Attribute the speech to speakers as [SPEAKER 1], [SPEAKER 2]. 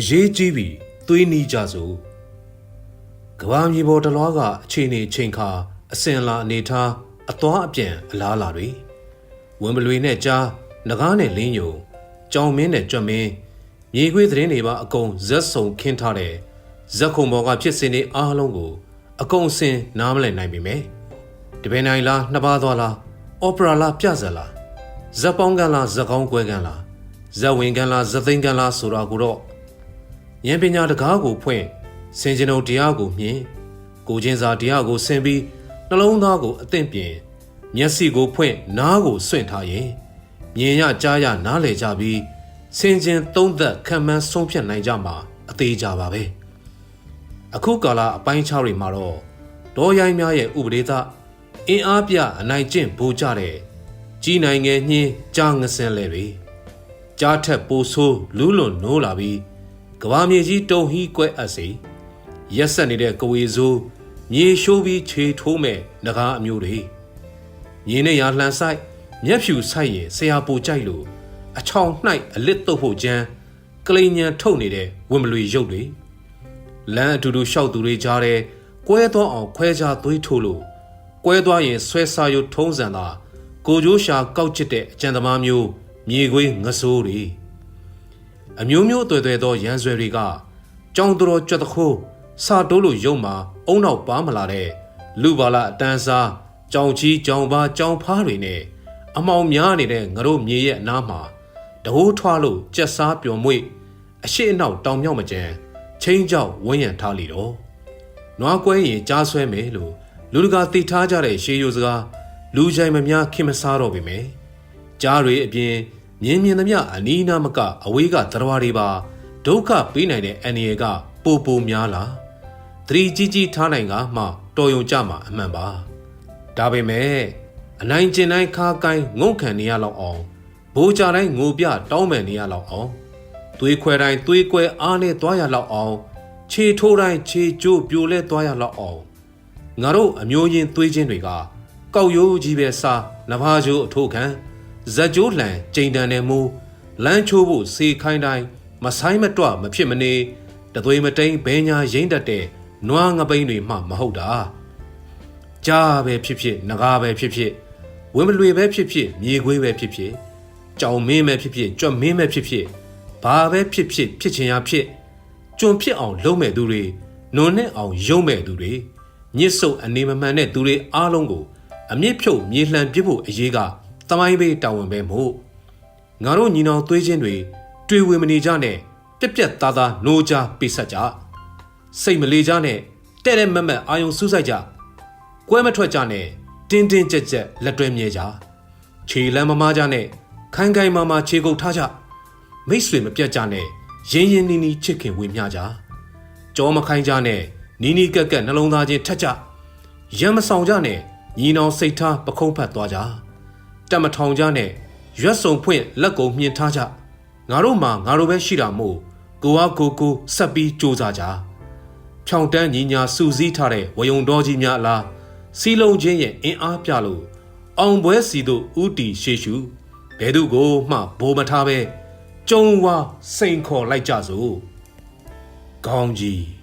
[SPEAKER 1] အရေးကြီးပြီးသွေးနီးကြစို့ကဘာမြေပေါ်တလွားကအခြေအနေချိန်ခါအစင်လာအနေထားအသွားအပြန်အလားလာတွေဝင်ပလွေနဲ့ကြားနဂါးနဲ့လင်းယုံကြောင်မင်းနဲ့ကြွက်မင်းမြေခွေးသတင်းတွေပါအကုန်ဇက်စုံခင်းထားတဲ့ဇက်ခုံပေါ်ကဖြစ်စဉ်တွေအားလုံးကို အကုန်အစင်နားမလည်နိုင်ပြီမယ်တပင်နိုင်လားနှစ်ပါးသွားလားအော်ပရာလားပြဇက်လားဇက်ပေါင်းကန်လားဇက်ကောင်းကွဲကန်လားဇက်ဝင်ကန်လားဇက်သိန်းကန်လားဆိုတာကိုတော့ ဉာဏ်ပညာတကားကိုဖွင့်စင်ကြင်ုံတရားကိုမြင်ကိုချင်းစာတရားကိုဆင်ပြီးနှလုံးသားကိုအသင့်ပြင်မျက်စိကိုဖွင့်နားကိုစွန့်ထားရင်မြင်ရကြားရနားလည်ကြပြီးစင်ကြင်သုံးသက်ခံမှန်းဆုံးဖြတ်နိုင်ကြမှာအသေးကြပါပဲအခုကာလအပိုင်းခြားတွေမှာတော့ဒေါ်ရိုင်းများရဲ့ဥပဒေသအင်အားပြအနိုင်ကျင့်ဗိုလ်ကြတဲ့ကြီးနိုင်ငံညင်းကြားငစင်လဲတွေကြားထက်ပိုဆိုးလူးလွန်နိုးလာပြီး ကဘာမြေကြီးတုံဟီးကွဲအပ်စေရက်ဆက်နေတဲ့ကဝေစိုးမြေရှိုးပြီးခြေထိုးမဲ့ငကားအမျိုးတွေမြေနဲ့ရာလှန်ဆိုင်မျက်ဖြူဆိုင်ရင်ဆရာပူကြိုက်လို့အချောင်နှိုက်အလစ်တုပ်ဖို့ကြမ်းကလိန်ညံထုတ်နေတဲ့ဝင်းမလွေရုပ်တွေလမ်းအတူတူရှောက်သူတွေကြားတဲ့ကွဲသွားအောင်ခွဲခြားသွေးထိုးလို့ကွဲသွားရင်ဆွဲစားရုပ်ထုံးစံသာကိုကြိုးရှာကောက်ချစ်တဲ့အကြံသမားမျိုးမြေခွေးငဆိုးတွေ အမျိုးမျိုးအသွယ်သွယ်သောရန်ဆွဲတွေကကြောင်တော်ကြွက်တခိုးစာတိုးလို့ရုံမှာအုံနောက်ပါမလာတဲ့လူပါလာအတန်းစားကြောင်ချီကြောင်ပါကြောင်ဖားတွေနဲ့အမောင်များနေတဲ့ငရို့မြေရဲ့အနားမှာတဟိုးထွားလို့ကြက်စားပျော်မွေ့အရှိအနောက်တောင်မြောက်မကျန်ချင်းကြောက်ဝန်းရံထားလီတော့နွားကွဲရင်ကြားဆွဲမယ်လို့လူတကာသိထားကြတဲ့ရှေးရိုးစကားလူကြိုင်မများခင်မစားတော့ပေမယ်ကြားတွေအပြင် မြင်းမြင်သမျှအနီးနားမကအဝေးကသတ္တဝါတွေပါဒုက္ခပေးနိုင်တဲ့အန္တရာယ်ကပိုပိုများလာသတိကြီးကြီးထားနိုင်ကမှတော်ယုံကြမှာအမှန်ပါဒါပေမဲ့အနိုင်ကျင်တိုင်းခါကိုင်းငုံခံနေရလောက်အောင်ဘိုးကြတိုင်းငိုပြတောင်းပန်နေရလောက်အောင်သွေးခွဲတိုင်းသွေးကွဲအားနဲ့သွားရလောက်အောင်ခြေထိုးတိုင်းခြေကျိုးပြိုလဲသွားရလောက်အောင်ငါတို့အမျိုးရင်းသွေးချင်းတွေကကောက်ရိုးကြီးပဲစားနဘာကျိုးအထိုးခံ ဇက်ကျိုးလှန်ကြိမ်တန်တဲ့မူလမ်းချိုးဖို့စေခိုင်းတိုင်းမဆိုင်မတွမဖြစ်မနေတသွေးမတိန်ဘဲညာရိမ့်တတ်တဲ့နွားငပိန်းတွေမှမဟုတ်တာကြားပဲဖြစ်ဖြစ်ငကားပဲဖြစ်ဖြစ်ဝင်းမလွေပဲဖြစ်ဖြစ်မြေခွေးပဲဖြစ်ဖြစ်ကြောင်မင်းပဲဖြစ်ဖြစ်ကြွက်မင်းပဲဖြစ်ဖြစ်ဘာပဲဖြစ်ဖြစ်ဖြစ်ချင်ရဖြစ်ကျွံဖြစ်အောင်လုံးမဲ့သူတွေနွန်နဲ့အောင်ယုံမဲ့သူတွေညစ်ဆုပ်အနေမမှန်တဲ့သူတွေအားလုံးကိုအမြင့်ဖြုတ်မြေလှန်ပစ်ဖို့အရေးက တမိုင်းဘေးတာဝန်ပဲမို့ငါတို့ညီနောင်သွေးချင်းတွေတွေ့ဝေမနေကြနဲ့ပြက်ပြက်သားသားနိုးကြပိဆက်ကြစိတ်မလေးကြနဲ့တဲ့တဲ့မက်မက်အာယုံစူးစိုက်ကြကွဲမထွက်ကြနဲ့တင်းတင်းကြက်ကြက်လက်တွဲမြဲကြခြေလမ်းမမားကြနဲ့ခိုင်ခိုင်မာမာခြေကုပ်ထားကြမိတ်ဆွေမပြတ်ကြနဲ့ရင်းရင်းနှီးနှီးချစ်ခင်ဝေမျှကြကြောမခိုင်းကြနဲ့နီးနီးကက်ကက်နှလုံးသားချင်းထက်ကြရမ်းမဆောင်ကြနဲ့ညီနောင်စိတ်ထားပခုံးဖတ်သွားကြ တက်မထောင်ကြနဲ့ရွက်စုံဖွင့်လက်ကုံမြင်ထားကြငါတို့မှာငါတို့ပဲရှိတာမို့ကိုအားကိုကိုဆက်ပြီးစူးစမ်းကြဖြောင်တန်းညီညာစူစည်းထားတဲ့ဝယုံတော်ကြီးများအလားစီလုံးချင်းရဲ့အင်အားပြလို့အောင်ပွဲစီတို့ဥတီရှေရှုဘဲသူကိုမှဘိုးမထားပဲကျုံဝါစိန်ခေါ်လိုက်ကြစို့ကောင်းကြီး